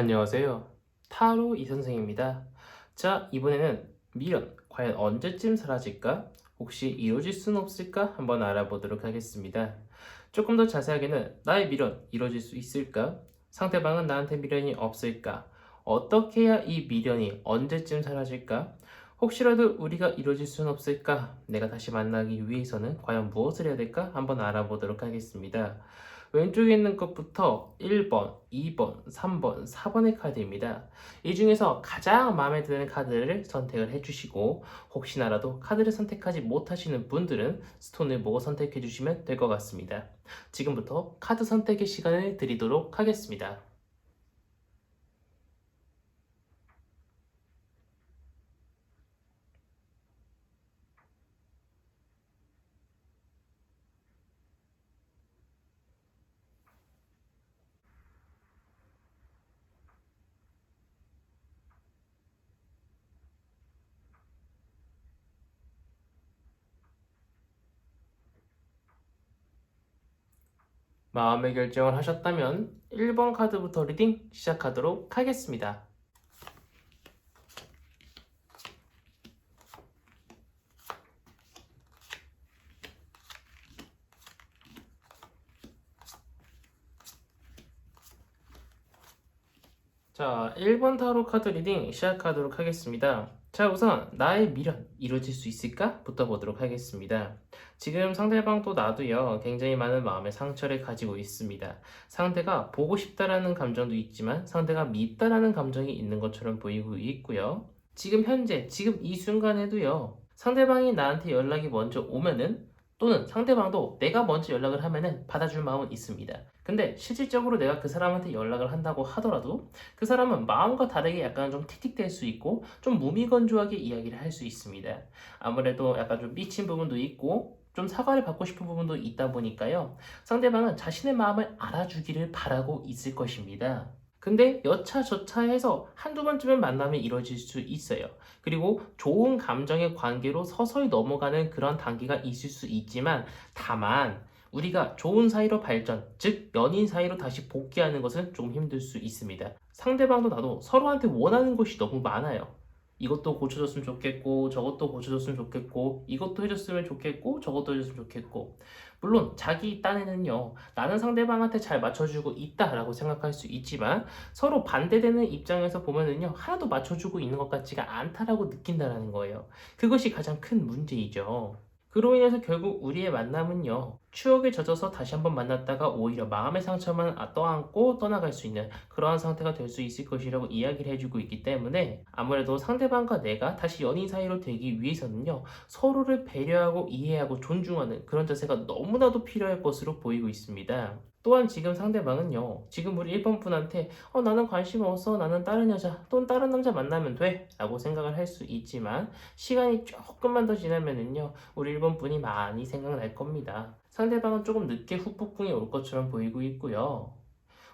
안녕하세요. 타로 이선생입니다. 자, 이번에는 미련, 과연 언제쯤 사라질까? 혹시 이루어질 수는 없을까? 한번 알아보도록 하겠습니다. 조금 더 자세하게는 나의 미련 이루어질 수 있을까? 상대방은 나한테 미련이 없을까? 어떻게 해야 이 미련이 언제쯤 사라질까? 혹시라도 우리가 이루어질 수는 없을까? 내가 다시 만나기 위해서는 과연 무엇을 해야 될까? 한번 알아보도록 하겠습니다. 왼쪽에 있는 것부터 1번, 2번, 3번, 4번의 카드입니다. 이 중에서 가장 마음에 드는 카드를 선택을 해주시고 혹시나라도 카드를 선택하지 못하시는 분들은 스톤을 보고 선택해 주시면 될 것 같습니다. 지금부터 카드 선택의 시간을 드리도록 하겠습니다. 마음의 결정을 하셨다면 1번 카드부터 리딩 시작하도록 하겠습니다. 자, 1번 타로 카드 리딩 시작하도록 하겠습니다. 자, 우선 나의 미련 이루어질 수 있을까? 부터 보도록 하겠습니다. 지금 상대방도 나도요, 굉장히 많은 마음의 상처를 가지고 있습니다. 상대가 보고 싶다라는 감정도 있지만 상대가 밉다라는 감정이 있는 것처럼 보이고 있고요. 지금 현재, 지금 이 순간에도요, 상대방이 나한테 연락이 먼저 오면은 또는 상대방도 내가 먼저 연락을 하면은 받아줄 마음은 있습니다. 근데 실질적으로 내가 그 사람한테 연락을 한다고 하더라도 그 사람은 마음과 다르게 약간 좀 틱틱댈 수 있고 좀 무미건조하게 이야기를 할 수 있습니다. 아무래도 약간 좀 삐친 부분도 있고 좀 사과를 받고 싶은 부분도 있다 보니까요. 상대방은 자신의 마음을 알아주기를 바라고 있을 것입니다. 근데 여차저차 해서 한두 번쯤은 만남이 이루어질 수 있어요. 그리고 좋은 감정의 관계로 서서히 넘어가는 그런 단계가 있을 수 있지만 다만 우리가 좋은 사이로 발전, 즉 연인 사이로 다시 복귀하는 것은 좀 힘들 수 있습니다. 상대방도 나도 서로한테 원하는 것이 너무 많아요. 이것도 고쳐줬으면 좋겠고 저것도 고쳐줬으면 좋겠고 이것도 해줬으면 좋겠고 저것도 해줬으면 좋겠고 물론 자기 딴에는요 나는 상대방한테 잘 맞춰주고 있다라고 생각할 수 있지만 서로 반대되는 입장에서 보면은요 하나도 맞춰주고 있는 것 같지가 않다라고 느낀다라는 거예요. 그것이 가장 큰 문제이죠. 그로 인해서 결국 우리의 만남은요, 추억에 젖어서 다시 한번 만났다가 오히려 마음의 상처만 떠안고 떠나갈 수 있는 그러한 상태가 될 수 있을 것이라고 이야기를 해주고 있기 때문에 아무래도 상대방과 내가 다시 연인 사이로 되기 위해서는요, 서로를 배려하고 이해하고 존중하는 그런 자세가 너무나도 필요할 것으로 보이고 있습니다. 또한 지금 상대방은요, 지금 우리 1번 분한테, 어, 나는 관심 없어. 나는 다른 여자, 또는 다른 남자 만나면 돼. 라고 생각을 할 수 있지만, 시간이 조금만 더 지나면은요, 우리 1번 분이 많이 생각날 겁니다. 상대방은 조금 늦게 후폭풍이 올 것처럼 보이고 있고요.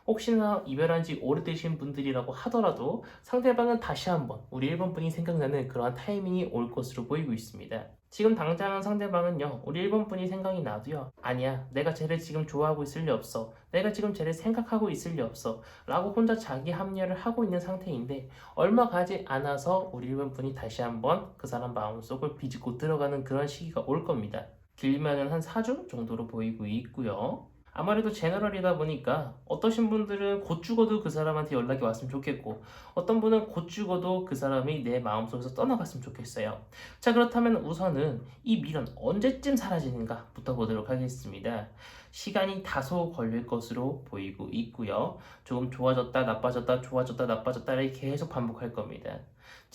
혹시나 이별한 지 오래되신 분들이라고 하더라도 상대방은 다시 한번 우리 1번 분이 생각나는 그러한 타이밍이 올 것으로 보이고 있습니다. 지금 당장은 상대방은요, 우리 1번 분이 생각이 나도요, 아니야, 내가 쟤를 지금 좋아하고 있을 리 없어. 내가 지금 쟤를 생각하고 있을 리 없어. 라고 혼자 자기 합리화를 하고 있는 상태인데, 얼마 가지 않아서 우리 1번 분이 다시 한번 그 사람 마음속을 비집고 들어가는 그런 시기가 올 겁니다. 길면은 한 4주 정도로 보이고 있고요. 아무래도 제너럴이다 보니까 어떠신 분들은 곧 죽어도 그 사람한테 연락이 왔으면 좋겠고 어떤 분은 곧 죽어도 그 사람이 내 마음속에서 떠나갔으면 좋겠어요. 자 그렇다면 우선은 이 미련 언제쯤 사라지는가 부터 보도록 하겠습니다. 시간이 다소 걸릴 것으로 보이고 있고요. 조금 좋아졌다 나빠졌다 좋아졌다 나빠졌다 를 계속 반복할 겁니다.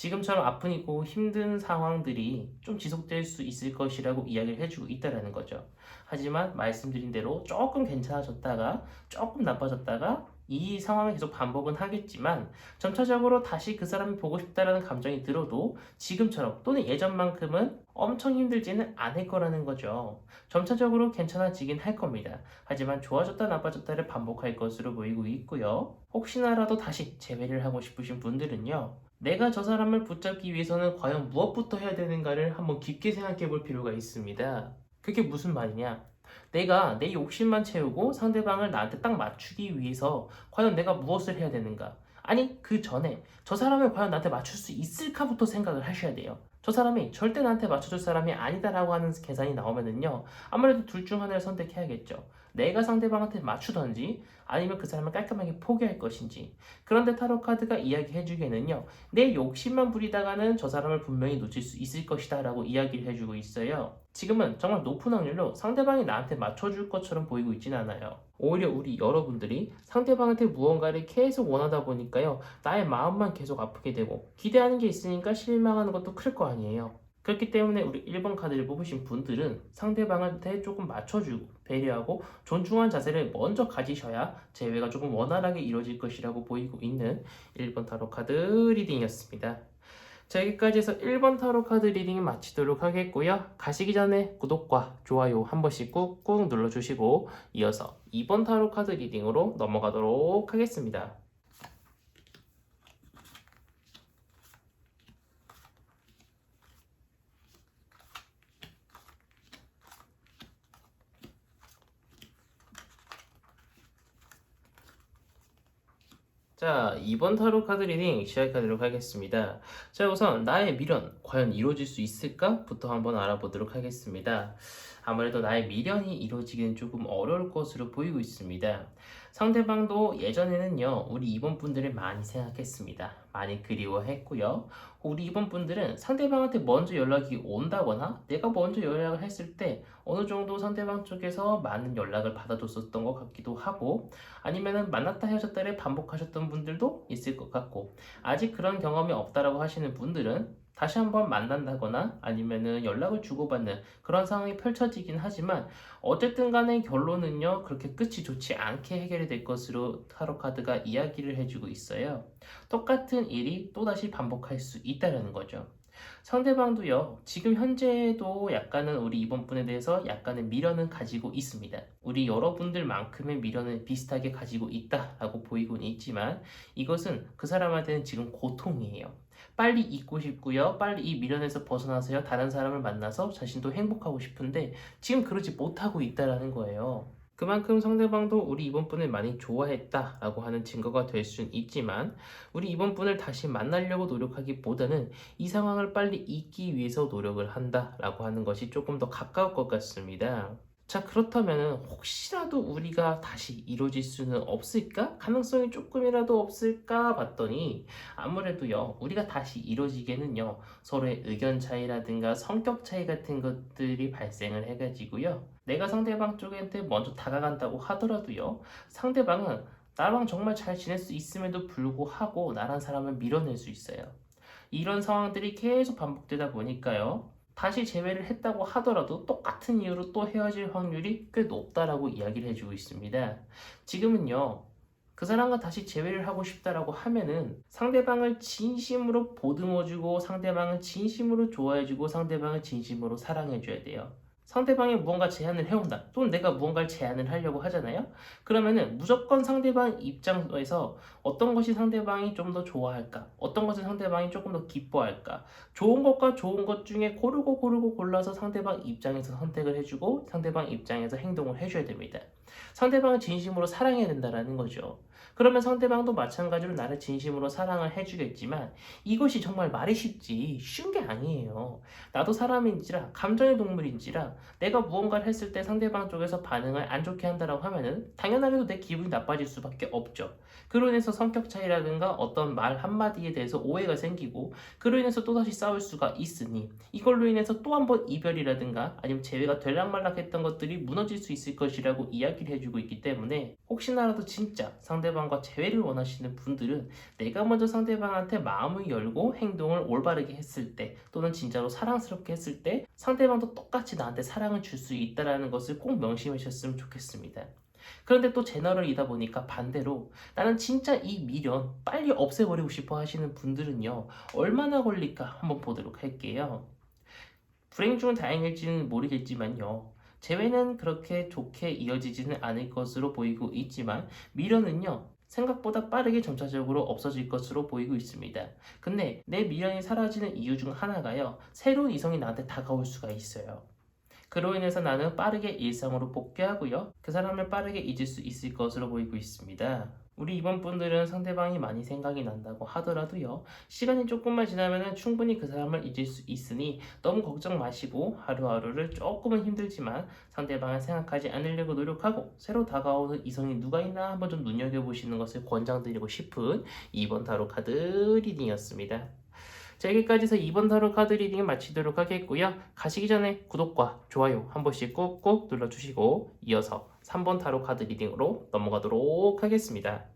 지금처럼 아프고 힘든 상황들이 좀 지속될 수 있을 것이라고 이야기를 해주고 있다라는 거죠. 하지만 말씀드린 대로 조금 괜찮아졌다가 조금 나빠졌다가 이 상황이 계속 반복은 하겠지만 점차적으로 다시 그 사람이 보고 싶다라는 감정이 들어도 지금처럼 또는 예전만큼은 엄청 힘들지는 않을 거라는 거죠. 점차적으로 괜찮아지긴 할 겁니다. 하지만 좋아졌다 나빠졌다를 반복할 것으로 보이고 있고요. 혹시나라도 다시 재회를 하고 싶으신 분들은요. 내가 저 사람을 붙잡기 위해서는 과연 무엇부터 해야 되는가를 한번 깊게 생각해 볼 필요가 있습니다. 그게 무슨 말이냐? 내가 내 욕심만 채우고 상대방을 나한테 딱 맞추기 위해서 과연 내가 무엇을 해야 되는가? 아니 그 전에 저 사람을 과연 나한테 맞출 수 있을까부터 생각을 하셔야 돼요. 저 사람이 절대 나한테 맞춰줄 사람이 아니다라고 하는 계산이 나오면은요 아무래도 둘 중 하나를 선택해야겠죠. 내가 상대방한테 맞추던지 아니면 그 사람을 깔끔하게 포기할 것인지. 그런데 타로 카드가 이야기해주기에는요 내 욕심만 부리다가는 저 사람을 분명히 놓칠 수 있을 것이다 라고 이야기를 해주고 있어요. 지금은 정말 높은 확률로 상대방이 나한테 맞춰줄 것처럼 보이고 있진 않아요. 오히려 우리 여러분들이 상대방한테 무언가를 계속 원하다 보니까요 나의 마음만 계속 아프게 되고 기대하는 게 있으니까 실망하는 것도 클 거 아니에요. 그렇기 때문에 우리 1번 카드를 뽑으신 분들은 상대방한테 조금 맞춰주고 배려하고 존중한 자세를 먼저 가지셔야 재회가 조금 원활하게 이루어질 것이라고 보이고 있는 1번 타로 카드 리딩이었습니다. 자 여기까지 해서 1번 타로 카드 리딩 마치도록 하겠고요. 가시기 전에 구독과 좋아요 한 번씩 꾹꾹 눌러주시고 이어서 2번 타로 카드 리딩으로 넘어가도록 하겠습니다. 자, 2번 타로 카드 리딩 시작하도록 하겠습니다. 자, 우선 나의 미련 과연 이루어질 수 있을까?부터 한번 알아보도록 하겠습니다. 아무래도 나의 미련이 이루어지기는 조금 어려울 것으로 보이고 있습니다. 상대방도 예전에는요, 우리 2번 분들을 많이 생각했습니다. 많이 그리워했고요. 우리 2번 분들은 상대방한테 먼저 연락이 온다거나 내가 먼저 연락을 했을 때 어느 정도 상대방 쪽에서 많은 연락을 받아줬었던 것 같기도 하고 아니면은 만났다 헤어졌다를 반복하셨던 분들도 있을 것 같고 아직 그런 경험이 없다라고 하시는 분들은 다시 한번 만난다거나 아니면은 연락을 주고받는 그런 상황이 펼쳐지긴 하지만 어쨌든 간에 결론은요 그렇게 끝이 좋지 않게 해결이 될 것으로 타로 카드가 이야기를 해주고 있어요. 똑같은 일이 또다시 반복할 수 있다는 거죠. 상대방도요, 지금 현재도 약간은 우리 이번 분에 대해서 약간의 미련은 가지고 있습니다. 우리 여러분들만큼의 미련을 비슷하게 가지고 있다라고 보이곤 있지만 이것은 그 사람한테는 지금 고통이에요. 빨리 잊고 싶고요. 빨리 이 미련에서 벗어나서요. 다른 사람을 만나서 자신도 행복하고 싶은데 지금 그러지 못하고 있다라는 거예요. 그만큼 상대방도 우리 이번 분을 많이 좋아했다 라고 하는 증거가 될 수는 있지만 우리 이번 분을 다시 만나려고 노력하기보다는 이 상황을 빨리 잊기 위해서 노력을 한다 라고 하는 것이 조금 더 가까울 것 같습니다. 자, 그렇다면 혹시라도 우리가 다시 이루어질 수는 없을까? 가능성이 조금이라도 없을까 봤더니 아무래도요, 우리가 다시 이루어지게는요, 서로의 의견 차이라든가 성격 차이 같은 것들이 발생을 해가지고요, 내가 상대방 쪽한테 먼저 다가간다고 하더라도요, 상대방은 나랑 정말 잘 지낼 수 있음에도 불구하고 나란 사람을 밀어낼 수 있어요. 이런 상황들이 계속 반복되다 보니까요, 다시 재회를 했다고 하더라도 똑같은 이유로 또 헤어질 확률이 꽤 높다라고 이야기를 해주고 있습니다. 지금은요, 그 사람과 다시 재회를 하고 싶다라고 하면은 상대방을 진심으로 보듬어주고 상대방을 진심으로 좋아해주고 상대방을 진심으로 사랑해줘야 돼요. 상대방이 무언가 제안을 해온다. 또는 내가 무언가를 제안을 하려고 하잖아요. 그러면은 무조건 상대방 입장에서 어떤 것이 상대방이 좀 더 좋아할까? 어떤 것을 상대방이 조금 더 기뻐할까? 좋은 것과 좋은 것 중에 고르고 고르고 골라서 상대방 입장에서 선택을 해주고 상대방 입장에서 행동을 해줘야 됩니다. 상대방을 진심으로 사랑해야 된다라는 거죠. 그러면 상대방도 마찬가지로 나를 진심으로 사랑을 해주겠지만 이것이 정말 말이 쉽지 쉬운 게 아니에요. 나도 사람인지라 감정의 동물인지라 내가 무언가를 했을 때 상대방 쪽에서 반응을 안 좋게 한다라고 하면은 당연하게도 내 기분이 나빠질 수밖에 없죠. 그로 인해서 성격 차이라든가 어떤 말 한마디에 대해서 오해가 생기고 그로 인해서 또다시 싸울 수가 있으니 이걸로 인해서 또 한 번 이별이라든가 아니면 재회가 될락말락했던 것들이 무너질 수 있을 것이라고 이야기를 해주고 있기 때문에 혹시나라도 진짜 상대방 과 재회를 원하시는 분들은 내가 먼저 상대방한테 마음을 열고 행동을 올바르게 했을 때 또는 진짜로 사랑스럽게 했을 때 상대방도 똑같이 나한테 사랑을 줄 수 있다라는 것을 꼭 명심하셨으면 좋겠습니다. 그런데 또 제너럴이다 보니까 반대로 나는 진짜 이 미련 빨리 없애버리고 싶어 하시는 분들은요 얼마나 걸릴까 한번 보도록 할게요. 불행 중은 다행일지는 모르겠지만요. 재회는 그렇게 좋게 이어지지는 않을 것으로 보이고 있지만 미련은요 생각보다 빠르게 점차적으로 없어질 것으로 보이고 있습니다. 근데 내 미련이 사라지는 이유 중 하나가요 새로운 이성이 나한테 다가올 수가 있어요. 그로 인해서 나는 빠르게 일상으로 복귀하고요. 그 사람을 빠르게 잊을 수 있을 것으로 보이고 있습니다. 우리 이번 분들은 상대방이 많이 생각이 난다고 하더라도요. 시간이 조금만 지나면 충분히 그 사람을 잊을 수 있으니 너무 걱정 마시고 하루하루를 조금은 힘들지만 상대방을 생각하지 않으려고 노력하고 새로 다가오는 이성이 누가 있나 한번 좀 눈여겨보시는 것을 권장드리고 싶은 2번 타로 카드 리딩이었습니다. 자, 여기까지 해서 2번 타로 카드 리딩을 마치도록 하겠고요. 가시기 전에 구독과 좋아요 한 번씩 꾹꾹 눌러주시고 이어서 3번 타로 카드 리딩으로 넘어가도록 하겠습니다.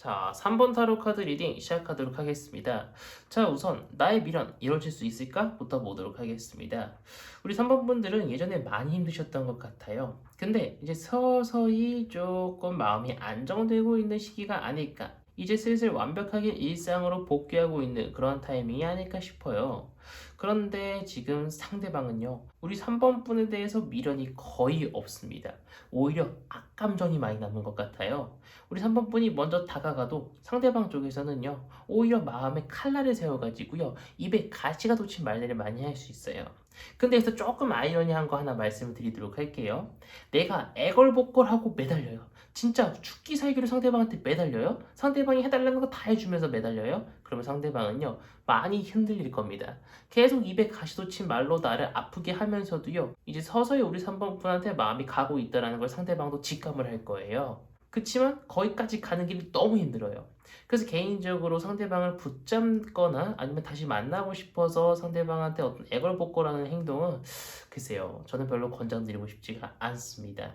자, 3번 타로 카드 리딩 시작하도록 하겠습니다. 자, 우선 나의 미련 이루어질 수 있을까? 부터 보도록 하겠습니다. 우리 3번 분들은 예전에 많이 힘드셨던 것 같아요. 근데 이제 서서히 조금 마음이 안정되고 있는 시기가 아닐까. 이제 슬슬 완벽하게 일상으로 복귀하고 있는 그런 타이밍이 아닐까 싶어요. 그런데 지금 상대방은요, 우리 3번 분에 대해서 미련이 거의 없습니다. 오히려 악감정이 많이 남는 것 같아요. 우리 3번 분이 먼저 다가가도 상대방 쪽에서는요, 오히려 마음에 칼날을 세워가지고요, 입에 가시가 돋친 말들을 많이 할 수 있어요. 근데 여기서 조금 아이러니한 거 하나 말씀을 드리도록 할게요. 내가 애걸복걸하고 매달려요. 진짜 죽기 살기로 상대방한테 매달려요? 상대방이 해달라는 거 다 해주면서 매달려요? 그러면 상대방은요, 많이 흔들릴 겁니다. 계속 입에 가시 돋친 말로 나를 아프게 하면서도요, 이제 서서히 우리 3번 분한테 마음이 가고 있다는 걸 상대방도 직감을 할 거예요. 그치만 거기까지 가는 길이 너무 힘들어요. 그래서 개인적으로 상대방을 붙잡거나 아니면 다시 만나고 싶어서 상대방한테 어떤 애걸복걸하는 행동은 글쎄요, 저는 별로 권장드리고 싶지가 않습니다.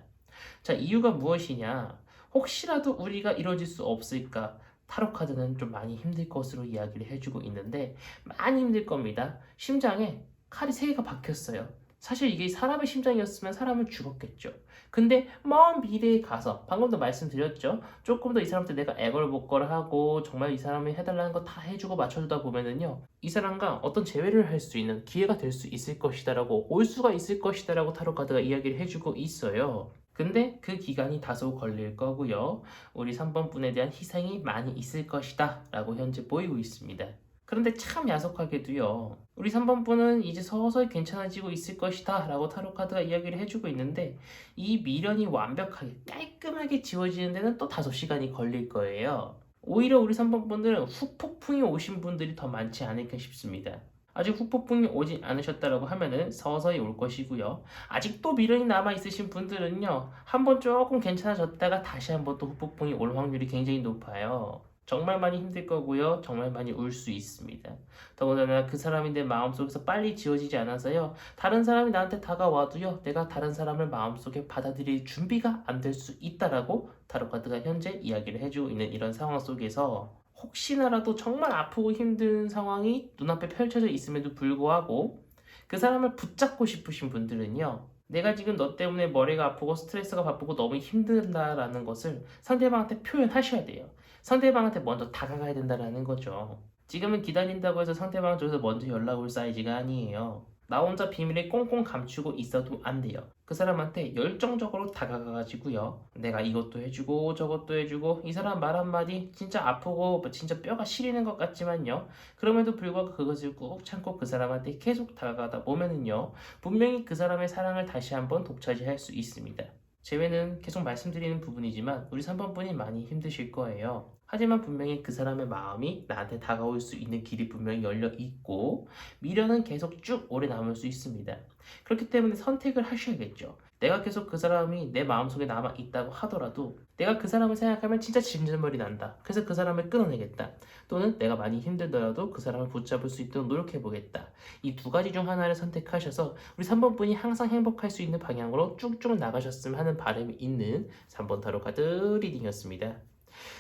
자, 이유가 무엇이냐? 혹시라도 우리가 이루어질 수 없을까? 타로 카드는 좀 많이 힘들 것으로 이야기를 해주고 있는데 많이 힘들 겁니다. 심장에 칼이 세 개가 박혔어요. 사실 이게 사람의 심장이었으면 사람은 죽었겠죠. 근데 먼 미래에 가서 방금도 말씀드렸죠. 조금 더 이 사람한테 내가 애걸복걸 하고 정말 이 사람이 해달라는 거 다 해주고 맞춰주다 보면은요. 이 사람과 어떤 재회를 할 수 있는 기회가 될 수 있을 것이다라고 올 수가 있을 것이다라고 타로 카드가 이야기를 해주고 있어요. 근데 그 기간이 다소 걸릴 거고요. 우리 3번 분에 대한 희생이 많이 있을 것이다 라고 현재 보이고 있습니다. 그런데 참 야속하게도요. 우리 3번 분은 이제 서서히 괜찮아지고 있을 것이다 라고 타로 카드가 이야기를 해주고 있는데 이 미련이 완벽하게 깔끔하게 지워지는 데는 또 다소 시간이 걸릴 거예요. 오히려 우리 3번 분들은 후폭풍이 오신 분들이 더 많지 않을까 싶습니다. 아직 후폭풍이 오지 않으셨다라고 하면은 서서히 올 것이고요. 아직도 미련이 남아 있으신 분들은요, 한번 조금 괜찮아졌다가 다시 한번 또 후폭풍이 올 확률이 굉장히 높아요. 정말 많이 힘들 거고요. 정말 많이 울 수 있습니다. 더군다나 그 사람이 내 마음속에서 빨리 지워지지 않아서요. 다른 사람이 나한테 다가와도요. 내가 다른 사람을 마음속에 받아들일 준비가 안 될 수 있다라고 타로카드가 현재 이야기를 해주고 있는 이런 상황 속에서 혹시나라도 정말 아프고 힘든 상황이 눈앞에 펼쳐져 있음에도 불구하고 그 사람을 붙잡고 싶으신 분들은요. 내가 지금 너 때문에 머리가 아프고 스트레스가 바쁘고 너무 힘든다라는 것을 상대방한테 표현하셔야 돼요. 상대방한테 먼저 다가가야 된다라는 거죠. 지금은 기다린다고 해서 상대방 쪽에서 먼저 연락 올 사이즈가 아니에요. 나 혼자 비밀을 꽁꽁 감추고 있어도 안 돼요. 그 사람한테 열정적으로 다가가가지고요. 내가 이것도 해주고 저것도 해주고 이 사람 말 한마디 진짜 아프고 뭐 진짜 뼈가 시리는 것 같지만요. 그럼에도 불구하고 그것을 꾹 참고 그 사람한테 계속 다가가다 보면은요. 분명히 그 사람의 사랑을 다시 한번 독차지할 수 있습니다. 제외는 계속 말씀드리는 부분이지만 우리 3번 분이 많이 힘드실 거예요. 하지만 분명히 그 사람의 마음이 나한테 다가올 수 있는 길이 분명히 열려 있고 미련은 계속 쭉 오래 남을 수 있습니다. 그렇기 때문에 선택을 하셔야겠죠. 내가 계속 그 사람이 내 마음속에 남아 있다고 하더라도 내가 그 사람을 생각하면 진짜 진절머리 난다. 그래서 그 사람을 끊어내겠다. 또는 내가 많이 힘들더라도 그 사람을 붙잡을 수 있도록 노력해 보겠다. 이 두 가지 중 하나를 선택하셔서 우리 3번 분이 항상 행복할 수 있는 방향으로 쭉쭉 나가셨으면 하는 바람이 있는 3번 타로 카드 리딩이었습니다.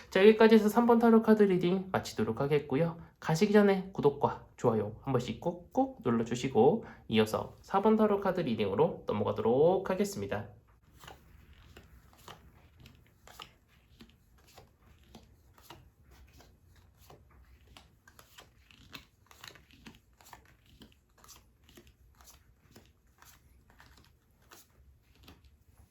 자 여기까지 해서 3번 타로 카드 리딩 마치도록 하겠고요. 가시기 전에 구독과 좋아요 한 번씩 꾹꾹 눌러주시고 이어서 4번 타로 카드 리딩으로 넘어가도록 하겠습니다.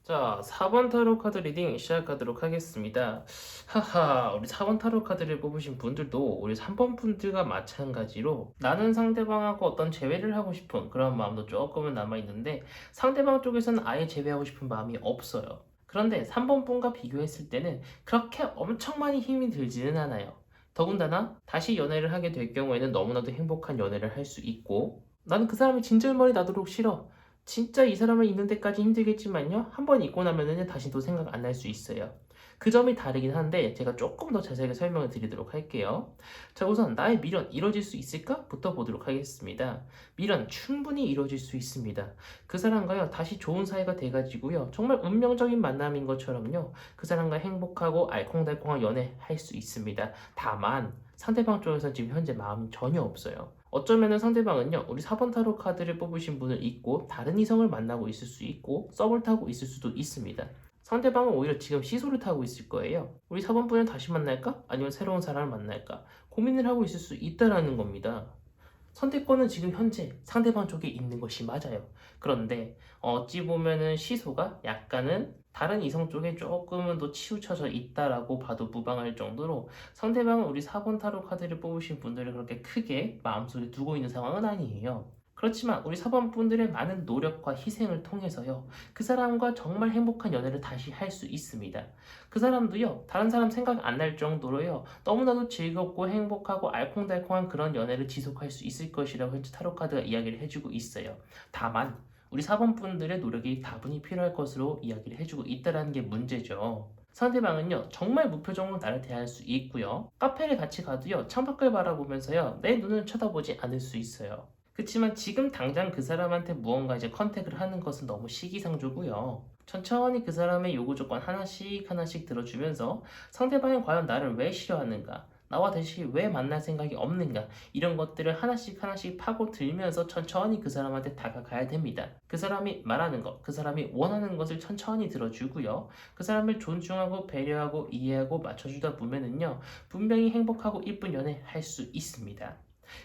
자, 4번 타로 카드 리딩 시작하도록 하겠습니다. 하하, 우리 4번 타로 카드를 뽑으신 분들도 우리 3번 분들과 마찬가지로 나는 상대방하고 어떤 재회를 하고 싶은 그런 마음도 조금은 남아있는데 상대방 쪽에서는 아예 재회하고 싶은 마음이 없어요. 그런데 3번 분과 비교했을 때는 그렇게 엄청 많이 힘이 들지는 않아요. 더군다나 다시 연애를 하게 될 경우에는 너무나도 행복한 연애를 할 수 있고 나는 그 사람이 진절머리 나도록 싫어. 진짜 이 사람을 잊는 데까지 힘들겠지만요. 한 번 잊고 나면은 다시 또 생각 안 날 수 있어요. 그 점이 다르긴 한데 제가 조금 더 자세하게 설명을 드리도록 할게요. 자 우선 나의 미련 이루어질 수 있을까? 부터 보도록 하겠습니다. 미련 충분히 이루어질 수 있습니다. 그 사람과요 다시 좋은 사이가 돼가지고요 정말 운명적인 만남인 것처럼요 그 사람과 행복하고 알콩달콩한 연애 할 수 있습니다. 다만 상대방 쪽에서 지금 현재 마음이 전혀 없어요. 어쩌면은 상대방은요 우리 4번 타로 카드를 뽑으신 분을 잊고 다른 이성을 만나고 있을 수 있고 썸을 타고 있을 수도 있습니다. 상대방은 오히려 지금 시소를 타고 있을 거예요. 우리 4번 분을 다시 만날까? 아니면 새로운 사람을 만날까? 고민을 하고 있을 수 있다라는 겁니다. 선택권은 지금 현재 상대방 쪽에 있는 것이 맞아요. 그런데 어찌 보면은 시소가 약간은 다른 이성 쪽에 조금은 더 치우쳐져 있다라고 봐도 무방할 정도로 상대방은 우리 4번 타로 카드를 뽑으신 분들을 그렇게 크게 마음속에 두고 있는 상황은 아니에요. 그렇지만 우리 4번 분들의 많은 노력과 희생을 통해서요. 그 사람과 정말 행복한 연애를 다시 할 수 있습니다. 그 사람도요. 다른 사람 생각 안 날 정도로요. 너무나도 즐겁고 행복하고 알콩달콩한 그런 연애를 지속할 수 있을 것이라고 현재 타로 카드가 이야기를 해주고 있어요. 다만 우리 4번 분들의 노력이 다분히 필요할 것으로 이야기를 해주고 있다는 게 문제죠. 상대방은요 정말 무표정으로 나를 대할 수 있고요 카페를 같이 가도요 창밖을 바라보면서요 내 눈을 쳐다보지 않을 수 있어요 그렇지만 지금 당장 그 사람한테 무언가 이제 컨택을 하는 것은 너무 시기상조고요. 천천히 그 사람의 요구 조건 하나씩 하나씩 들어주면서 상대방이 과연 나를 왜 싫어하는가, 나와 다시 왜 만날 생각이 없는가 이런 것들을 하나씩 하나씩 파고 들면서 천천히 그 사람한테 다가가야 됩니다. 그 사람이 말하는 것, 그 사람이 원하는 것을 천천히 들어주고요. 그 사람을 존중하고 배려하고 이해하고 맞춰주다 보면은요 분명히 행복하고 이쁜 연애 할 수 있습니다.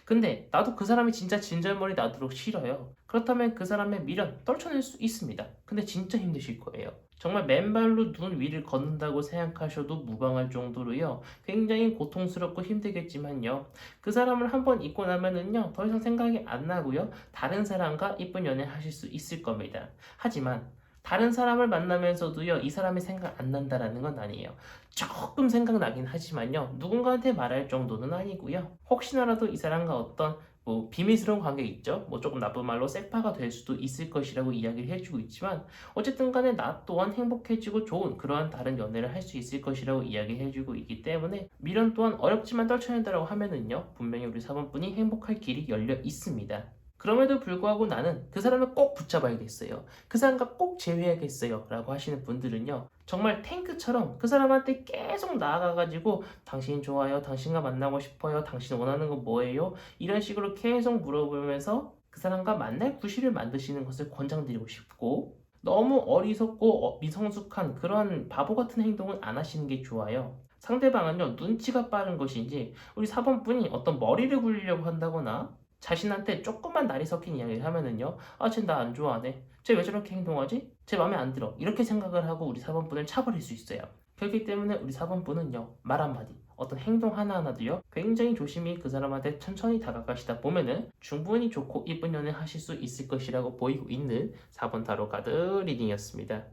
근데 나도 그 사람이 진짜 진절머리 나도록 싫어요. 그렇다면 그 사람의 미련 떨쳐낼 수 있습니다. 근데 진짜 힘드실 거예요. 정말 맨발로 눈 위를 걷는다고 생각하셔도 무방할 정도로요. 굉장히 고통스럽고 힘들겠지만요. 그 사람을 한번 잊고 나면은요. 더 이상 생각이 안 나고요. 다른 사람과 이쁜 연애 하실 수 있을 겁니다. 하지만 다른 사람을 만나면서도요, 이 사람이 생각 안 난다라는 건 아니에요. 조금 생각나긴 하지만요, 누군가한테 말할 정도는 아니고요. 혹시나라도 이 사람과 어떤 뭐 비밀스러운 관계 있죠? 뭐 조금 나쁜 말로 셀파가 될 수도 있을 것이라고 이야기를 해주고 있지만 어쨌든 간에 나 또한 행복해지고 좋은 그러한 다른 연애를 할 수 있을 것이라고 이야기해주고 있기 때문에 미련 또한 어렵지만 떨쳐낸다라고 하면은요 분명히 우리 사번분이 행복할 길이 열려 있습니다. 그럼에도 불구하고 나는 그 사람을 꼭 붙잡아야겠어요. 그 사람과 꼭 재회해야겠어요. 라고 하시는 분들은요. 정말 탱크처럼 그 사람한테 계속 나아가가지고 당신 좋아요. 당신과 만나고 싶어요. 당신 원하는 건 뭐예요? 이런 식으로 계속 물어보면서 그 사람과 만날 구실을 만드시는 것을 권장드리고 싶고 너무 어리석고 어, 미성숙한 그런 바보 같은 행동은 안 하시는 게 좋아요. 상대방은요 눈치가 빠른 것인지 우리 4번분이 어떤 머리를 굴리려고 한다거나 자신한테 조금만 날이 섞인 이야기를 하면은요 아쟤 나 안 좋아하네. 쟤 왜 저렇게 행동하지? 쟤 마음에 안 들어. 이렇게 생각을 하고 우리 4번분을 차버릴 수 있어요. 그렇기 때문에 우리 4번분은요 말 한마디. 어떤 행동 하나하나도요 굉장히 조심히 그 사람한테 천천히 다가가시다 보면은 충분히 좋고 이쁜 연애 하실 수 있을 것이라고 보이고 있는 4번 타로 카드 리딩이었습니다.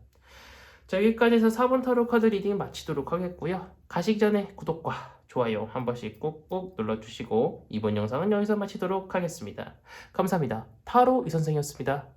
자 여기까지 해서 4번 타로 카드 리딩 마치도록 하겠고요. 가시기 전에 구독과 좋아요 한 번씩 꾹꾹 눌러주시고 이번 영상은 여기서 마치도록 하겠습니다. 감사합니다. 타로 이 선생이었습니다.